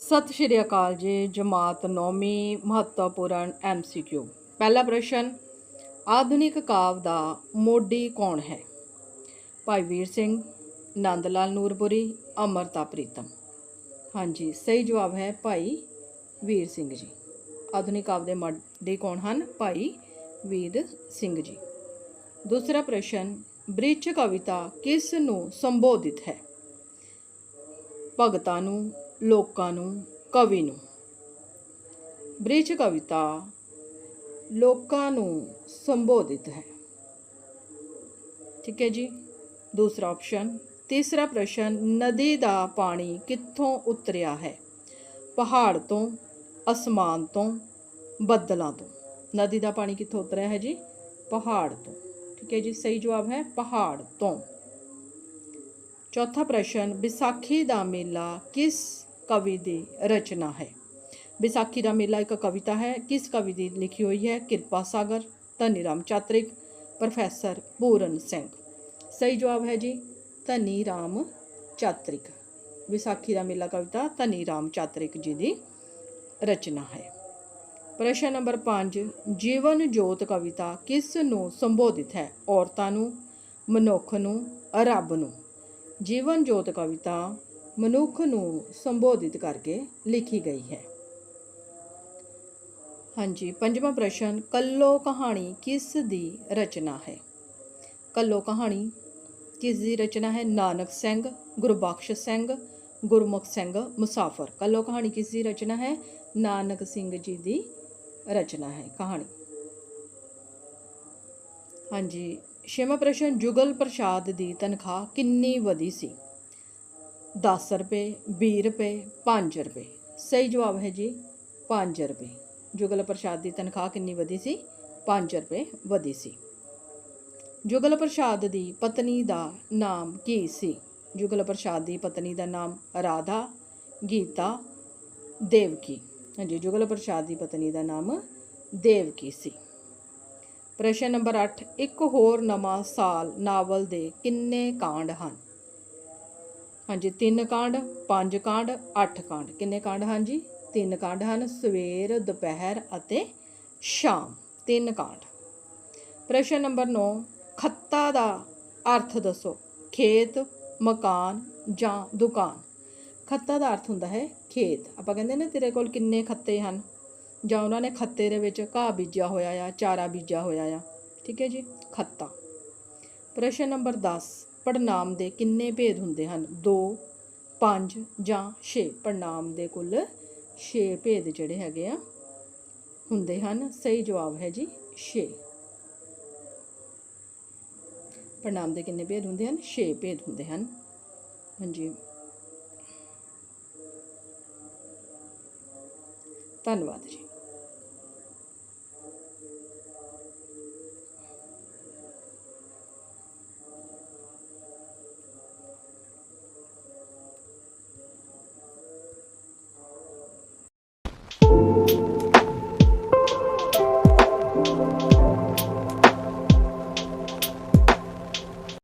ਸਤਿ ਸ਼੍ਰੀ ਅਕਾਲ ਜੀ, ਜਮਾਤ ਨੌਵੀਂ ਮਹੱਤਵਪੂਰਨ ਐਮਸੀਕਿਊ ਪਹਿਲਾ ਪ੍ਰਸ਼ਨ, ਆਧੁਨਿਕ ਕਾਵ ਦਾ ਮੋਢੀ ਕੌਣ ਹੈ? ਭਾਈ ਵੀਰ ਸਿੰਘ ਨੰਦ ਲਾਲ ਨੂਰਪੁਰੀ, ਅਮਰਤਾ ਪ੍ਰੀਤਮ। ਹਾਂਜੀ, ਸਹੀ ਜਵਾਬ ਹੈ ਭਾਈ ਵੀਰ ਸਿੰਘ ਜੀ। ਆਧੁਨਿਕ ਕਾਵ ਦੇ ਮੋਢੀ ਕੌਣ ਹਨ? ਭਾਈ ਵੀਰ ਸਿੰਘ ਜੀ। ਦੂਸਰਾ ਪ੍ਰਸ਼ਨ, ਬ੍ਰਿਜ ਕਵਿਤਾ ਕਿਸ ਨੂੰ ਸੰਬੋਧਿਤ ਹੈ? ਭਗਤਾਂ ਨੂੰ ਲੋਕਾਂ ਨੂੰ, ਕਵੀ ਨੂੰ। ਬ੍ਰਿਜ ਕਵਿਤਾ ਲੋਕਾਂ ਨੂੰ ਸੰਬੋਧਿਤ ਹੈ। ਠੀਕ ਹੈ ਜੀ। ਦੂਸਰਾ ਆਪਸ਼ਨ ਤੀਸਰਾ ਪ੍ਰਸ਼ਨ, ਨਦੀ ਦਾ ਪਾਣੀ ਕਿੱਥੋਂ ਉਤਰਿਆ ਹੈ? ਪਹਾੜ ਤੋਂ, ਅਸਮਾਨ ਤੋਂ, ਬੱਦਲਾਂ ਤੋਂ। ਨਦੀ ਦਾ ਪਾਣੀ ਕਿੱਥੋਂ ਉਤਰਿਆ ਹੈ ਜੀ? ਪਹਾੜ ਤੋਂ। ਠੀਕ ਹੈ ਜੀ, ਸਹੀ ਜਵਾਬ ਹੈ ਪਹਾੜ ਤੋਂ। ਚੌਥਾ ਪ੍ਰਸ਼ਨ, ਵਿਸਾਖੀ ਦਾ ਮੇਲਾ ਕਿਸ ਕਵੀ ਦੀ ਰਚਨਾ ਹੈ। ਵਿਸਾਖੀ ਦਾ ਮੇਲਾ ਇੱਕ ਕਵਿਤਾ ਹੈ। ਕਿਸ ਕਵੀ ਦੀ ਲਿਖੀ ਹੋਈ ਹੈ? ਕਿਰਪਾ ਸਾਗਰ, ਧਨੀ ਰਾਮ ਚਾਤ੍ਰਿਕ, ਪ੍ਰੋਫੈਸਰ ਪੂਰਨ ਸਿੰਘ। ਸਹੀ ਜਵਾਬ ਹੈ ਜੀ, ਧਨੀ ਰਾਮ ਚਾਤ੍ਰਿਕ। ਵਿਸਾਖੀ ਦਾ ਮੇਲਾ ਕਵਿਤਾ, ਧਨੀ ਰਾਮ ਚਾਤ੍ਰਿਕ ਜੀ ਦੀ ਰਚਨਾ ਹੈ। ਪ੍ਰਸ਼ਨ ਨੰਬਰ 5 ਜੀਵਨ ਜੋਤ ਕਵਿਤਾ ਕਿਸ ਨੂੰ ਸੰਬੋਧਿਤ ਹੈ? ਔਰਤਾਂ ਨੂੰ, ਮਨੁੱਖ ਨੂੰ, ਰੱਬ ਨੂੰ। ਜੀਵਨ ਜੋਤ ਕਵਿਤਾ ਮਨੁੱਖ ਨੂੰ ਸੰਬੋਧਿਤ ਕਰਕੇ ਲਿਖੀ ਗਈ ਹੈ। ਹਾਂਜੀ, ਪੰਜਵਾਂ ਪ੍ਰਸ਼ਨ, ਕੱਲੋ ਕਹਾਣੀ ਕਿਸ ਦੀ ਰਚਨਾ ਹੈ? ਕੱਲੋ ਕਹਾਣੀ ਕਿਸ ਦੀ ਰਚਨਾ ਹੈ? ਨਾਨਕ ਸਿੰਘ, ਗੁਰਬਖਸ਼ ਸਿੰਘ, ਗੁਰਮੁਖ ਸਿੰਘ, ਮੁਸਾਫਰ। ਕੱਲੋ ਕਹਾਣੀ ਕਿਸ ਦੀ ਰਚਨਾ ਹੈ? ਨਾਨਕ ਸਿੰਘ ਜੀ ਦੀ ਰਚਨਾ ਹੈ ਕਹਾਣੀ। ਹਾਂਜੀ, ਛੇਵਾਂ ਪ੍ਰਸ਼ਨ, ਜੁਗਲ ਪ੍ਰਸਾਦ ਦੀ ਤਨਖਾਹ ਕਿੰਨੀ ਵਧੀ ਸੀ? 10 ਰੁਪਏ 20 ਰੁਪਏ 5 ਰੁਪਏ। ਸਹੀ ਜਵਾਬ ਹੈ ਜੀ 5 ਰੁਪਏ। ਜੁਗਲ ਪ੍ਰਸਾਦ ਦੀ ਤਨਖਾਹ ਕਿੰਨੀ ਵਧੀ ਸੀ? 5 ਰੁਪਏ ਵਧੀ ਸੀ। ਜੁਗਲ ਪ੍ਰਸਾਦ ਦੀ ਪਤਨੀ ਦਾ ਨਾਮ ਕੀ ਸੀ? ਜੁਗਲ ਪ੍ਰਸਾਦ ਦੀ ਪਤਨੀ ਦਾ ਨਾਮ ਰਾਧਾ, ਗੀਤਾ, ਦੇਵਕੀ। ਹਾਂਜੀ, ਜੁਗਲ ਪ੍ਰਸਾਦ ਦੀ ਪਤਨੀ ਦਾ ਨਾਮ ਦੇਵਕੀ ਸੀ। ਪ੍ਰਸ਼ਨ ਨੰਬਰ 8 ਇੱਕ ਹੋਰ ਨਵਾਂ ਸਾਲ ਨਾਵਲ ਦੇ ਕਿੰਨੇ ਕਾਂਡ ਹਨ? ਹਾਂਜੀ, ਤਿੰਨ ਕਾਂਡ, ਪੰਜ ਕਾਂਡ, ਅੱਠ ਕਾਂਡ। ਕਿੰਨੇ ਕਾਂਡ ਹਨ ਜੀ? ਤਿੰਨ ਕਾਂਡ ਹਨ, ਸਵੇਰ, ਦੁਪਹਿਰ ਅਤੇ ਸ਼ਾਮ। ਤਿੰਨ ਕਾਂਡ। ਪ੍ਰਸ਼ਨ ਨੰਬਰ 9 ਖੱਤਾ ਦਾ ਅਰਥ ਦੱਸੋ। ਖੇਤ, ਮਕਾਨ ਜਾਂ ਦੁਕਾਨ? ਖੱਤਾ ਦਾ ਅਰਥ ਹੁੰਦਾ ਹੈ ਖੇਤ। ਆਪਾਂ ਕਹਿੰਦੇ ਨੇ, ਤੇਰੇ ਕੋਲ ਕਿੰਨੇ ਖੱਤੇ ਹਨ? ਜਾਂ ਉਹਨਾਂ ਨੇ ਖੱਤੇ ਦੇ ਵਿੱਚ ਘਾਹ ਬੀਜਿਆ ਹੋਇਆ ਆ, ਚਾਰਾ ਬੀਜਿਆ ਹੋਇਆ ਆ। ਠੀਕ ਹੈ ਜੀ, ਖੱਤਾ। ਪ੍ਰਸ਼ਨ ਨੰਬਰ 10 ਪੜਨਾਮ ਦੇ ਕਿੰਨੇ ਭੇਦ ਹੁੰਦੇ ਹਨ? 2 5 ਜਾਂ 6 ਪੜਨਾਮ ਦੇ ਕੁੱਲ 6 ਭੇਦ ਜਿਹੜੇ ਹੈਗੇ ਆ, ਹੁੰਦੇ ਹਨ। ਸਹੀ ਜਵਾਬ ਹੈ ਜੀ 6 ਪੜਨਾਮ ਦੇ ਕਿੰਨੇ ਭੇਦ ਹੁੰਦੇ ਹਨ? 6 ਭੇਦ ਹੁੰਦੇ ਹਨ। ਹਾਂਜੀ। ਧੰਨਵਾਦ ਜੀ।